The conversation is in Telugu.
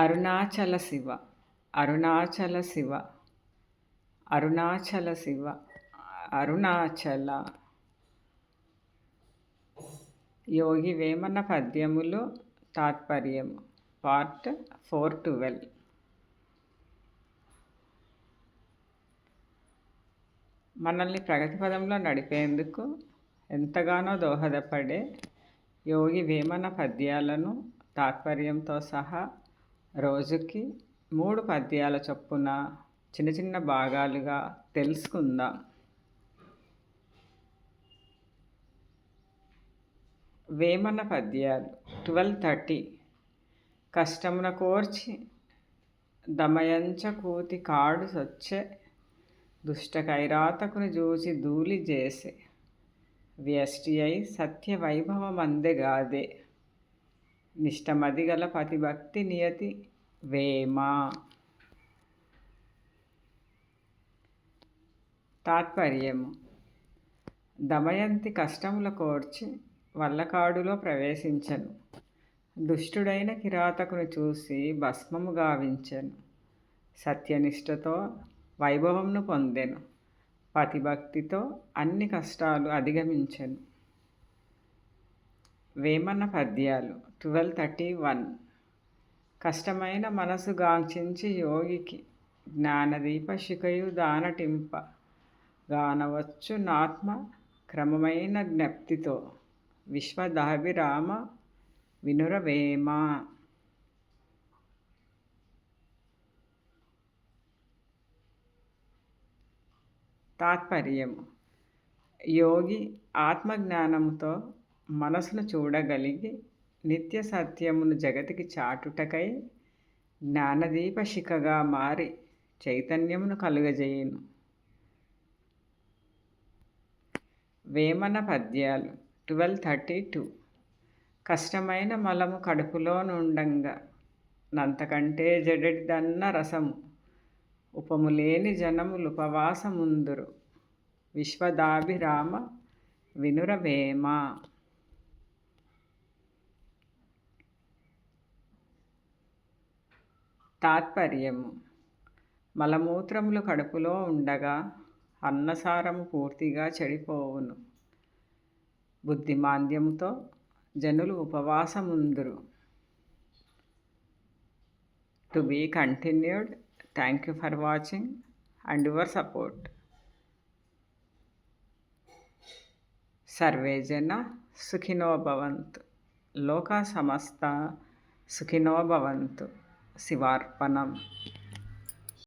అరుణాచల శివ అరుణాచల శివ అరుణాచల శివ అరుణాచల. యోగి వేమన పద్యములు తాత్పర్యము పార్ట్ ఫోర్ ట్వెల్వ్. మనల్ని ప్రగతి పదంలో నడిపేందుకు ఎంతగానో దోహదపడే యోగి వేమన పద్యాలను తాత్పర్యంతో సహా రోజుకి మూడు పద్యాల చొప్పున చిన్న చిన్న భాగాలుగా తెలుసుకుందాం. వేమన పద్యాలు ట్వెల్వ్ థర్టీ. కష్టమున కోర్చి దమయంచ కూతి కాడు సొచ్చే. దుష్ట కైరాతకుని చూసి ధూళి చేసే. వ్యష్టి అయి సత్య నిష్టమది గల పతిభక్తి నియతి వేమ. తాత్పర్యము. దమయంతి కష్టముల కోర్చి వల్లకాడులో ప్రవేశించను. దుష్టుడైన కిరాతకును చూసి భస్మము గావించెను. సత్యనిష్టతో వైభవంను పొందెను. పతిభక్తితో అన్ని కష్టాలు అధిగమించెను. వేమన పద్యాలు ట్వెల్వ్ థర్టీ వన్. కష్టమైన మనసు గాంఛించి యోగికి జ్ఞానదీప శిఖయు దానటింప. గానవచ్చు నాత్మ క్రమమైన జ్ఞప్తితో. విశ్వదాభిరామ వినురవేమ. తాత్పర్యము. యోగి ఆత్మజ్ఞానముతో మనసును చూడగలిగి నిత్య సత్యమును జగతికి చాటుటకై జ్ఞానదీప శిఖగా మారి చైతన్యమును కలుగజేయును. వేమన పద్యాలు ట్వెల్వ్ థర్టీ టూ. కష్టమైన మలము కడుపులో నుండంగా నంతకంటే జడడిదన్న రసము. ఉపములేని జనములు ఉపవాసముందురు. విశ్వదాభిరామ వినురవేమ తాత్పర్యము. మలమూత్రములు కడుపులో ఉండగా అన్నసారము పూర్తిగా చెడిపోవును. బుద్ధిమాంద్యముతో జనులు ఉపవాసముందురు. To be continued thank you for watching and your support. Survey జన సుఖినో భవంతు. లోక సమస్త సుఖినో భవంతు. सिवार पनम